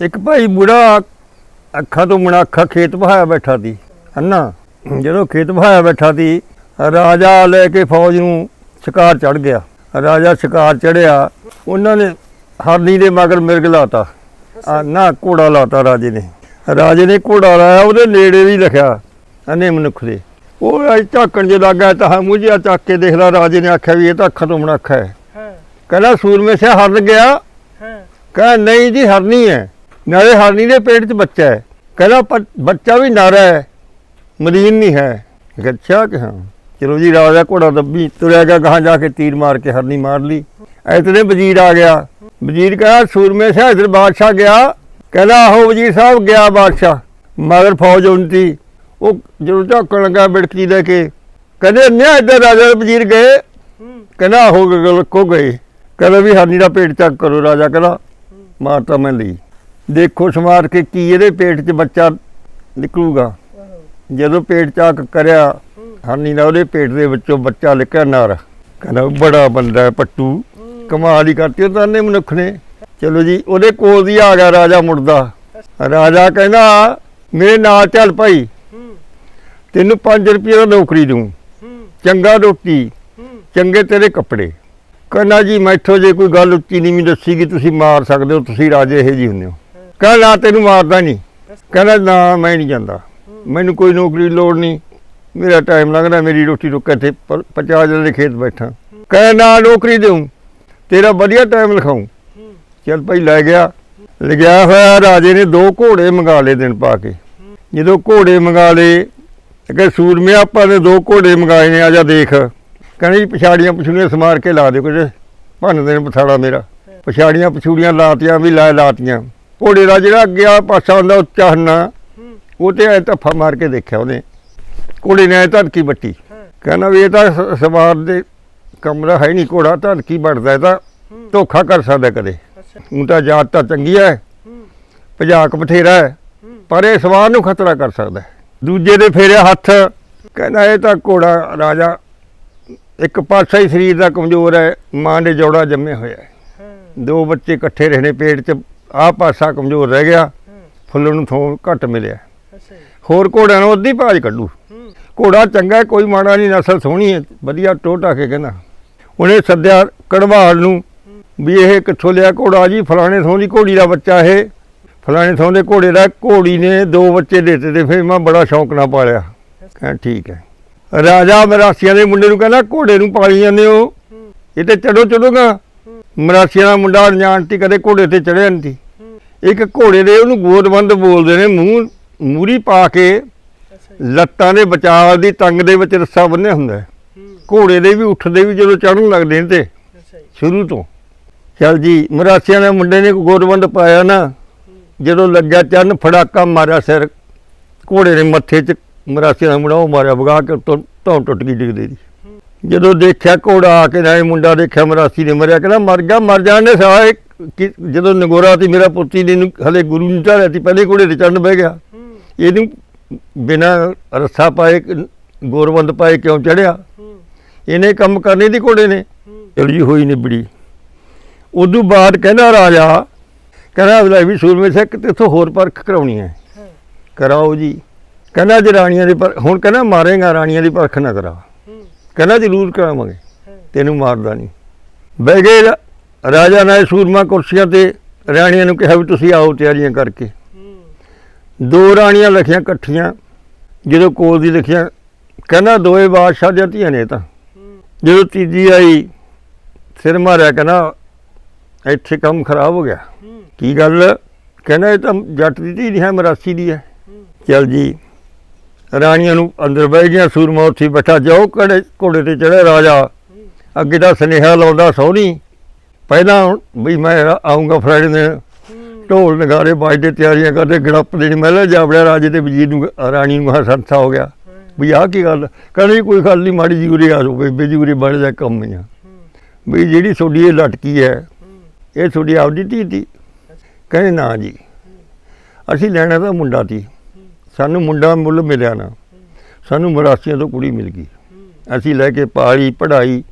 ਇੱਕ ਭਾਈ ਬੁੜਾ ਅੱਖਾਂ ਤੋਂ ਮਣਾਖਾ ਖੇਤ ਵਹਾਇਆ ਬੈਠਾ ਸੀ ਹਨਾ? ਜਦੋਂ ਖੇਤ ਵਹਾਇਆ ਬੈਠਾ ਸੀ ਰਾਜਾ ਲੈ ਕੇ ਫੌਜ ਨੂੰ ਸ਼ਿਕਾਰ ਚੜ ਗਿਆ। ਰਾਜਾ ਸ਼ਿਕਾਰ ਚੜਿਆ ਉਹਨਾਂ ਨੇ ਹਰਨੀ ਦੇ ਮਗਰ ਮਿਰਗ ਲਾਤਾ। ਨਾ ਘੋੜਾ ਲਾਤਾ ਰਾਜੇ ਨੇ। ਰਾਜੇ ਨੇ ਘੋੜਾ ਲਾਇਆ ਉਹਦੇ ਨੇੜੇ ਵੀ ਲਿਖਿਆ ਅਨੇ ਮਨੁੱਖ ਦੇ। ਉਹ ਅੱਜ ਝਾਕਣ ਜੇ ਲੱਗਾ ਤਾਂ ਮੂਝਿਆ ਚੱਕ ਕੇ ਦੇਖ ਲਾ ਰਾਜੇ ਨੇ ਆਖਿਆ ਵੀ ਇਹ ਤਾਂ ਅੱਖਾਂ ਤੋਂ ਮਣਾਖਾ ਹੈ। ਹਾਂ। ਕਹਿੰਦਾ ਸੂਰਮੇ ਸੇ ਹਰਨ ਗਿਆ। ਹਾਂ। ਕਹਿੰਦਾ ਨਹੀਂ ਜੀ ਹਰਨੀ ਹੈ। ਨਾਲੇ ਹਰਨੀ ਦੇ ਪੇਟ 'ਚ ਬੱਚਾ ਹੈ। ਕਹਿੰਦਾ ਬੱਚਾ ਵੀ ਨਾਰਾ ਹੈ ਮਲੀਨ ਨਹੀਂ ਹੈ। ਗੱਛਾ ਕਿ ਹਾਂ। ਚਲੋ ਜੀ ਰਾਜਾ ਘੋੜਾ ਦੱਬੀ, ਤੁਰਿਆ ਗਿਆ, ਗਾਹਾਂ ਜਾ ਕੇ ਤੀਰ ਮਾਰ ਕੇ ਹਰਨੀ ਮਾਰ ਲਈ। ਐਤਨੇ ਵਜ਼ੀਰ ਆ ਗਿਆ। ਵਜ਼ੀਰ ਕਹਿੰਦਾ, ਸੂਰਮੇ ਸੇ ਇਧਰ ਬਾਦਸ਼ਾਹ ਗਿਆ। ਕਹਿੰਦਾ, ਆਹੋ ਵਜ਼ੀਰ ਸਾਹਿਬ ਗਿਆ ਬਾਦਸ਼ਾਹ, ਮਗਰ ਫੌਜ ਉਨਤੀ। ਉਹ ਜਦੋਂ ਝਾਕਣ ਲੱਗਾ ਬਿੜਕੀ ਲੈ ਕੇ, ਕਹਿੰਦੇ ਨਿਆ ਇੱਧਰ ਰਾਜਾ ਵਜ਼ੀਰ ਗਏ। ਕਹਿੰਦਾ ਹੋ ਗਏ ਕੋ ਗਏ। ਕਹਿੰਦਾ ਵੀ ਹਰਨੀ ਦਾ ਪੇਟ ਚੱਕ ਕਰੋ ਰਾਜਾ, ਕਹਿੰਦਾ, ਮਾਰਤਾ ਮੈਂ ਲਈ। ਦੇਖੋ ਸਮਾਰ ਕੇ ਕੀ ਇਹਦੇ ਪੇਟ 'ਚ ਬੱਚਾ ਨਿਕਲੂਗਾ। ਜਦੋਂ ਪੇਟ ਚਾਕ ਕਰਿਆ ਹੂੰ ਹਰਨੀ ਉਹਦੇ ਪੇਟ ਦੇ ਵਿੱਚੋਂ ਬੱਚਾ ਨਿਕਲਿਆ ਨਰ। ਕਹਿੰਦਾ ਬੜਾ ਬੰਦਾ ਪੱਟੂ, ਕਮਾਲ ਹੀ ਕਰਤੀ ਉਹ ਤਾਂ ਮਨੁੱਖ ਨੇ। ਚਲੋ ਜੀ, ਉਹਦੇ ਕੋਲ ਦੀ ਆ ਗਿਆ ਰਾਜਾ ਮੁੜਦਾ ਰਾਜਾ ਕਹਿੰਦਾ, ਮੇਰੇ ਨਾਲ ਚੱਲ ਭਾਈ। ਤੈਨੂੰ 5 ਰੁਪਏ ਦਾ ਨੌਕਰੀ ਦੂੰ। ਚੰਗਾ ਰੋਟੀ, ਚੰਗੇ ਤੇਰੇ ਕੱਪੜੇ। ਕਹਿੰਦਾ ਜੀ, ਮੈਥੋਂ ਜੇ ਕੋਈ ਗੱਲ ਉੱਚੀ ਨਹੀਂ ਮੈਨੂੰ ਦੱਸੀਗੀ ਤੁਸੀਂ ਮਾਰ ਸਕਦੇ ਹੋ, ਤੁਸੀਂ ਰਾਜੇ ਇਹੋ ਜਿਹੇ ਹੁੰਦੇ ਹੋ। ਕਹਿੰਦਾ ਨਾ ਤੈਨੂੰ ਮਾਰਦਾ ਨਹੀਂ। ਕਹਿੰਦਾ ਨਾ ਮੈਂ ਨਹੀਂ ਜਾਂਦਾ। ਮੈਨੂੰ ਕੋਈ ਨੌਕਰੀ ਦੀ ਲੋੜ ਨਹੀਂ। ਮੇਰਾ ਟਾਈਮ ਲੱਗਦਾ ਮੇਰੀ ਰੋਟੀ ਰੁੱਕ ਇੱਥੇ ਪ- ਪਚਾਸ ਜਣੇ ਦੇ ਖੇਤ ਬੈਠਾ। ਕਹਿੰਦਾ ਨਾ ਨੌਕਰੀ ਦੇਉ ਤੇਰਾ ਵਧੀਆ ਟਾਈਮ ਲਿਖਾਉ ਚੱਲ ਭਾਈ ਲੈ ਗਿਆ। ਲਿਖਿਆ ਹੋਇਆ ਰਾਜੇ ਨੇ ਦੋ ਘੋੜੇ ਮੰਗਾ ਲਏ ਦਿਨ ਪਾ ਕੇ। ਜਦੋਂ ਘੋੜੇ ਮੰਗਾ ਲਏ ਕਿ ਸੂਰਮੇ ਆਪਾਂ ਨੇ ਦੋ ਘੋੜੇ ਮੰਗਾਏ ਨੇ ਆ ਜਾ ਦੇਖ। ਕਹਿੰਦੇ ਜੀ ਪਛਾੜੀਆਂ ਪਛੂੜੀਆਂ ਸਮਾਰ ਕੇ ਲਾ ਦਿਓ ਕੁਝ ਭੰਨ ਦੇਣ ਪਥਾੜਾ ਮੇਰਾ। ਪਛਾੜੀਆਂ ਪਛੂੜੀਆਂ ਲਾਤੀਆਂ ਵੀ ਲੈ ਲਾਤੀਆਂ। ਘੋੜੇ ਦਾ ਜਿਹੜਾ ਅੱਗੇ ਆ ਪਾਸਾ ਹੁੰਦਾ ਉੱਚਾ ਹੰਨਾ ਉਹ ਤੇ ਐ ਧੱਫਾ ਮਾਰ ਕੇ ਦੇਖਿਆ ਉਹਨੇ। ਘੋੜੇ ਨੇ ਐ ਧੜਕੀ ਬੱਟੀ ਕਹਿੰਦਾ ਵੀ ਇਹ ਤਾਂ ਸਵਾਰ ਦੇ ਕਮਰਾ ਹੈ ਨਹੀਂ ਘੋੜਾ ਧੜਕੀ ਵੱਟਦਾ ਇਹ ਤਾਂ। ਹੂੰ ਧੋਖਾ ਕਰ ਸਕਦਾ ਕਦੇ। ਹੁਣ ਤਾਂ ਜਾਤ ਤਾਂ ਚੰਗੀ ਹੈ ਹੂੰ ਭਜਾਕ ਬਥੇਰਾ ਹੈ ਪਰ ਇਹ ਸਵਾਰ ਨੂੰ ਖਤਰਾ ਕਰ ਸਕਦਾ। ਦੂਜੇ ਦੇ ਫੇਰਿਆ ਹੱਥ। ਕਹਿੰਦਾ ਇਹ ਤਾਂ ਘੋੜਾ ਰਾਜਾ ਇੱਕ ਪਾਸਾ ਹੀ ਸਰੀਰ ਦਾ ਕਮਜ਼ੋਰ ਹੈ ਮਾਂ ਦੇ ਜੋੜਾ ਜੰਮੇ ਹੋਇਆ ਦੋ ਬੱਚੇ ਇਕੱਠੇ ਰਹਿਣੇ ਪੇਟ 'ਚ ਆਹ ਪਾਸਾ ਕਮਜ਼ੋਰ ਰਹਿ ਗਿਆ ਹਾਂ ਫੁੱਲਣ ਨੂੰ ਥੋਂ ਘੱਟ ਮਿਲਿਆ। ਅੱਛਾ ਜੀ। ਹੋਰ ਘੋੜਿਆਂ ਨੂੰ ਅੱਧੀ ਭਾਜ ਕੱਢੂ। ਘੋੜਾ ਚੰਗਾ ਕੋਈ ਮਾੜਾ ਨਹੀਂ ਨਸਲ ਸੋਹਣੀ ਹੈ ਵਧੀਆ ਟੋਟਾ ਕੇ ਕਹਿੰਦਾ। ਉਹਨੇ ਸੱਦਿਆ ਕੜਵਾਲ ਨੂੰ ਵੀ ਇਹ ਕਿੱਥੋਂ ਲਿਆ ਘੋੜਾ ਜੀ? ਫਲਾਣੇ ਥੋਂ ਦੀ ਘੋੜੀ ਦਾ ਬੱਚਾ ਇਹ। ਫਲਾਣੇ ਥੋਂ ਦੇ ਘੋੜੇ ਦਾ ਘੋੜੀ ਨੇ ਦੋ ਬੱਚੇ ਦਿੱਤੇ ਤੇ ਫਿਰ ਮੈਂ ਬੜਾ ਸ਼ੌਂਕ ਨਾਲ ਪਾਲਿਆ। ਕਹਿੰਦਾ ਠੀਕ ਹੈ। ਰਾਜਾ ਮਰਾਸੀਆਂ ਦੇ ਮੁੰਡੇ ਨੂੰ ਕਹਿੰਦਾ ਘੋੜੇ ਨੂੰ ਪਾਲੀ ਜਾਂਦੇ ਹੋ। ਇਹ ਤੇ ਚੜੋ ਚੜੋਗਾ ਮਰਾਸੀਆਂ ਦਾ ਮੁੰਡਾ ਅਣਜਾਣ ਤੀ ਕਦੇ ਘੋੜੇ ਤੇ ਚੜਿਆ ਨਹੀਂ ਹੂੰ ਇੱਕ ਘੋੜੇ ਦੇ ਉਹਨੂੰ ਗੋਦਬੰਦ ਬੋਲਦੇ ਨੇ, ਮੂੰਹ, ਮੂਰੀ ਪਾ ਕੇ ਲੱਤਾਂ ਦੇ ਬਚਾਅ ਦੀ ਤੰਗ ਦੇ ਵਿੱਚ ਰੱਸਾ ਬੰਨਿਆ ਹੁੰਦਾ ਹੈ। ਘੋੜੇ ਦੇ ਵੀ ਉੱਠਦੇ ਵੀ ਜਦੋਂ ਚੜਨ ਲੱਗਦੇ ਨੇ ਤੇ ਸ਼ੁਰੂ ਤੋਂ ਚਲ ਜੀ, ਮਰਾਸੀਆਂ ਦੇ ਮੁੰਡੇ ਨੇ ਗੋਦਬੰਦ ਪਾਇਆ ਨਾ, ਜਦੋਂ ਲੱਗਿਆ ਚੰਨ ਫੜਾਕਾ ਮਾਰਿਆ ਸਿਰ, ਘੋੜੇ ਦੇ ਮੱਥੇ 'ਚ ਮਰਾਸੀਆਂ ਦਾ ਮੁੰਡਾ ਉਹ ਮਾਰਿਆ, ਵਗਾ ਕੇ ਉੱਤੋਂ ਟੁੱਟ ਗਈ ਡਿੱਗਦੇ ਦੀ ਜਦੋਂ ਦੇਖਿਆ ਘੋੜਾ ਆ ਕੇ ਨਾ ਇਹ ਮੁੰਡਾ ਦੇਖਿਆ ਮਰਾਸੀ ਨੇ ਮਰਿਆ, ਕਹਿੰਦਾ, ਮਰ ਗਿਆ ਮਰ ਜਾਣ ਦੇ ਸਾਲੇ ਕਿ ਜਦੋਂ ਨਗੋਰਾ ਸੀ ਮੇਰਾ ਪੁੱਤੀ ਨੇ ਹਲੇ ਗੁਰੂ ਨੂੰ ਚਾਹਿਆ ਸੀ ਪਹਿਲੇ ਘੋੜੇ ਤੇ ਚੜਨ ਬਹਿ ਗਿਆ। ਇਹਨੂੰ ਬਿਨਾ ਰੱਸਾ ਪਾਏ ਗੋਰਬੰਦ ਪਾਏ ਕਿਉਂ ਚੜਿਆ ਇਹਨੇ ਕੰਮ ਕਰਨੇ ਦੀ ਘੋੜੇ ਨੇ। ਚਲੀ ਹੋਈ ਨਿਬੜੀ। ਉਦੋਂ ਬਾਅਦ ਕਹਿੰਦਾ ਰਾਜਾ ਕਹਿੰਦਾ ਅਗਲਾ ਵੀ ਸੂਰਮੇ ਸਿੱਖ ਤੇ ਹੋਰ ਪਰਖ ਕਰਾਉਣੀ ਹੈ। ਕਰਾਓ ਜੀ। ਕਹਿੰਦਾ ਜੇ ਰਾਣੀਆਂ ਦੀ ਪਰ ਹੁਣ ਕਹਿੰਦਾ ਮਾਰੇਗਾ ਰਾਣੀਆਂ ਦੀ ਪਰਖ ਨਾ ਕਰਾ। ਕਹਿੰਦਾ ਜ਼ਰੂਰ ਕਰਾਵਾਂਗੇ। ਤੈਨੂੰ ਮਾਰਦਾ ਨਹੀਂ। ਬਹਿ ਗਏ ਰਾਜਾ ਨੇ ਸੂਰਮਾ ਕੁਰਸੀਆਂ ਤੇ ਰਾਣੀਆਂ ਨੂੰ ਕਿਹਾ ਵੀ ਤੁਸੀਂ ਆਓ ਤਿਆਰੀਆਂ ਕਰਕੇ। ਹੂੰ। ਦੋ ਰਾਣੀਆਂ ਲਿਖੀਆਂ ਇਕੱਠੀਆਂ ਜਦੋਂ ਕੋਲ ਦੀ ਲਿਖੀਆਂ ਕਹਿੰਦਾ ਦੋਏ ਬਾਦਸ਼ਾਹ ਦੀਆਂ ਧੀਆਂ ਨੇ ਤਾਂ। ਜਦੋਂ ਤੀਜੀ ਆਈ ਸਿਰ ਮਾਰਿਆ ਕਹਿੰਦਾ ਇੱਥੇ ਕੰਮ ਖਰਾਬ ਹੋ ਗਿਆ। ਕੀ ਗੱਲ? ਕਹਿੰਦਾ ਇਹ ਤਾਂ ਜੱਟ ਦੀ ਧੀ ਨਹੀਂ ਹੈ ਮਰਾਸੀ ਦੀ ਹੈ। ਚਲ ਜੀ ਰਾਣੀਆਂ ਨੂੰ ਅੰਦਰ ਬਹਿ ਗਿਆ ਸੂਰਮਾ ਉੱਥੇ ਬੈਠਾ ਜਾਓ ਕੜੇ ਘੋੜੇ ਤੇ ਚੜ੍ਹਿਆ ਰਾਜਾ। ਅੱਗੇ ਦਾ ਸੁਨੇਹਾ ਲਾਉਂਦਾ ਸੋਹਣੀ ਪਹਿਲਾਂ ਵੀ ਮੈਂ ਆਉਂਗਾ ਫਰਾਈਡੇ ਦਿਨ ਢੋਲ ਨਗਾਰੇ ਬਾਜਦੇ ਤਿਆਰੀਆਂ ਕਰਦੇ, ਗੜੱਪ ਦੇਣੀ ਮਹਿਲਾ ਜਾਵੜਿਆ ਰਾਜੇ ਤੇ ਵਜ਼ੀਰ ਨੂੰ, ਰਾਣੀ ਨੂੰ ਹਸੰਸਾ ਹੋ ਗਿਆ। ਵੀ ਆਹ ਕੀ ਗੱਲ? ਕਹਿੰਦੇ ਕੋਈ ਗੱਲ ਨਹੀਂ, ਮਾੜੀ ਜੀ ਉਰੇ ਆ ਜਾਓ, ਬੇਬੇ ਜੀ ਉਰੇ ਬਣ ਜਾ ਕੰਮ ਹੀ ਆ। ਹੂੰ ਵੀ ਜਿਹੜੀ ਤੁਹਾਡੀ ਇਹ ਲਟਕੀ ਹੈ, ਇਹ ਤੁਹਾਡੀ ਆਪਦੀ ਧੀ ਦੀ। ਕਹਿੰਦੇ ਨਾ ਜੀ, ਅਸੀਂ ਲੈਣਾ ਤਾਂ ਮੁੰਡਾ ਸੀ ਸਾਨੂੰ ਮੁੰਡਾ ਮੁੱਲ ਮਿਲਿਆ ਨਾ, ਸਾਨੂੰ ਮਰਾਸੀਆਂ ਤੋਂ ਕੁੜੀ ਮਿਲ ਗਈ। ਅਸੀਂ ਲੈ ਕੇ ਪਾਲੀ, ਪੜ੍ਹਾਈ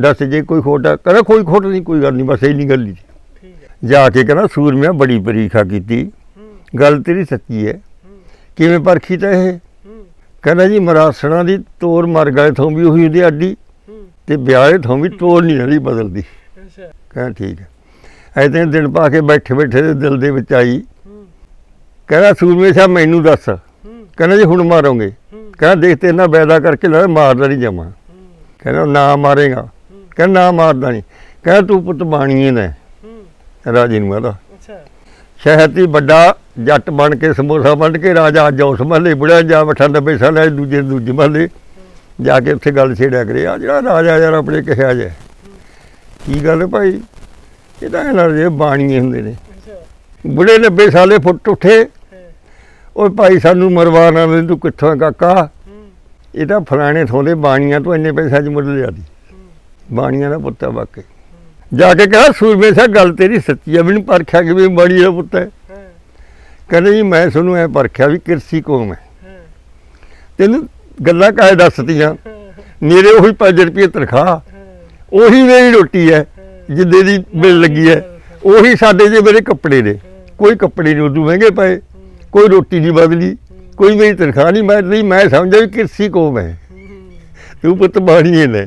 ਦੱਸ ਜੇ ਕੋਈ ਖੋਟਾ ਕਰੇ ਕੋਈ ਖੋਟ ਨਹੀਂ ਕੋਈ ਗੱਲ ਨਹੀਂ ਬਸ ਇੰਨੀ ਗੱਲ ਹੀ ਸੀ। ਠੀਕ ਹੈ। ਜਾ ਕੇ ਕਹਿੰਦਾ ਸੂਰਮਿਆ ਬੜੀ ਪਰੀਖਾ ਕੀਤੀ। ਗੱਲ ਤੇਰੀ ਸੱਚੀ ਹੈ। ਕਿਵੇਂ ਪਰਖੀ ਤਾਂ ਇਹ? ਕਹਿੰਦਾ ਜੀ ਮਰਾਸਣਾ ਦੀ ਤੋਰ ਮਰ ਗਏ ਥੋਂ ਵੀ ਉਹੀ ਉਹਦੀ ਅੱਡੀ ਤੇ ਵਿਆਹੇ ਥੋਂ ਵੀ ਤੋਰ ਨਹੀਂ ਰਹੀ ਬਦਲਦੀ। ਅੱਛਾ। ਕਹਿੰਦਾ ਠੀਕ ਹੈ। ਐਦਾਂ ਦਿਨ ਪਾ ਕੇ ਬੈਠੇ ਬੈਠੇ ਦੇ ਦਿਲ ਦੇ ਵਿੱਚ ਆਈ। ਕਹਿੰਦਾ ਸੂਰਮੇ ਸਾਹਿਬ ਮੈਨੂੰ ਦੱਸ। ਕਹਿੰਦਾ ਜੀ ਹੁਣ ਮਾਰੋਗੇ? ਕਹਿੰਦਾ ਦੇਖ ਤੇ ਨਾ ਬੈਦਾ ਕਰਕੇ ਨਾ ਮਾਰਦਾ ਨਹੀਂ ਜਮਾ। ਹੂੰ। ਕਹਿੰਦਾ ਨਾ ਮਾਰੇਗਾ। ਕਹਿੰਦਾ ਨਾ ਮਾਰਦਾ ਨਹੀਂ ਕਹਿੰਦਾ ਤੂੰ ਪੁੱਤ ਬਾਣੀਏ ਦਾ ਹੈ। ਰਾਜੇ ਨੂੰ ਆਦਾ ਅੱਛਾ। ਸ਼ਹਿਰ ਦੀ ਵੱਡਾ ਜੱਟ ਬਣ ਕੇ ਸਮੋਸਾ ਵੰਡ ਕੇ ਰਾਜਾ ਅੱਜ ਉਸ ਮਹੱਲੇ ਬੁੜਿਆ ਜਾ ਬਠਾ ਨੱਬੇ ਸਾਲ ਹੈ ਦੂਜੇ ਦੂਜੇ ਮਹੱਲੇ। ਜਾ ਕੇ ਉੱਥੇ ਗੱਲ ਛੇੜਿਆ ਕਰੇ। ਆ ਜਿਹੜਾ ਰਾਜਾ ਯਾਰ ਆਪਣੇ ਕਿਹਾ ਜੇ ਕੀ ਗੱਲ ਹੈ ਭਾਈ? ਇਹ ਤਾਂ ਇਹਨਾਂ ਦੇ ਬਾਣੀਏ ਹੁੰਦੇ ਨੇ। ਅੱਛਾ। ਬੁੜੇ 90 ਸਾਲੇ ਫੁੱਟ ਉੱਠੇ। ਹੈ। ਓਏ ਭਾਈ ਸਾਨੂੰ ਮਰਵਾਣਾ ਨਹੀਂ ਤੂੰ ਕਿੱਥੋਂ ਹੈ ਕਾਕਾ? ਹੂੰ। ਇਹ ਤਾਂ ਫਲਾਣੇ ਥੋਂ ਦੇ ਬਾਣੀਆਂ ਤੋਂ ਇੰਨੇ ਪੈਸੇ ਅੱਜ ਮੁੱਲ ਲਿਆ ਦੀ। ਹੂੰ ਬਾਣੀਆਂ ਦਾ ਪੁੱਤ ਹੈ ਵਾਕਈ। ਜਾ ਕੇ ਕਿਹਾ ਸੂਰਮੇ ਸਾਹਿਬ ਗੱਲ ਤੇਰੀ ਸੱਚੀ ਹੈ ਮੈਨੂੰ ਪਰਖਿਆ ਕਿ ਵੀ ਬਾਣੀ ਦਾ ਪੁੱਤ ਹੈ। ਕਹਿੰਦੇ ਜੀ, ਮੈਂ ਤੁਹਾਨੂੰ ਐ ਪਰਖਿਆ ਵੀ ਕਿਰਸੀ ਕੌਮ ਹੈ। ਤੈਨੂੰ ਗੱਲਾਂ ਕਾਹੇ ਦੱਸਤੀਆਂ? ਹੈ ਮੇਰੇ ਉਹੀ 5 ਰੁਪਏ ਤਨਖਾਹ, ਉਹੀ ਮੇਰੀ ਰੋਟੀ ਹੈ, ਜਿੱਦੇ ਦੀ ਬਿੱਲ ਲੱਗੀ ਹੈ, ਉਹੀ ਸਾਡੇ ਜੇ ਮੇਰੇ ਕੱਪੜੇ ਨੇ। ਕੋਈ ਕੱਪੜੇ ਨਹੀਂ ਉਦੋਂ ਮਹਿੰਗੇ ਪਏ, ਕੋਈ ਰੋਟੀ ਨਹੀਂ ਬਦਲੀ, ਕੋਈ ਮੇਰੀ ਤਨਖਾਹ ਨਹੀਂ ਬਦਲੀ, ਮੈਂ ਸਮਝਿਆ ਵੀ ਕਿਰਸੀ ਕੌਮ ਹੈ। ਤੂੰ ਪੁੱਤ ਬਾਣੀਏ ਨੇ।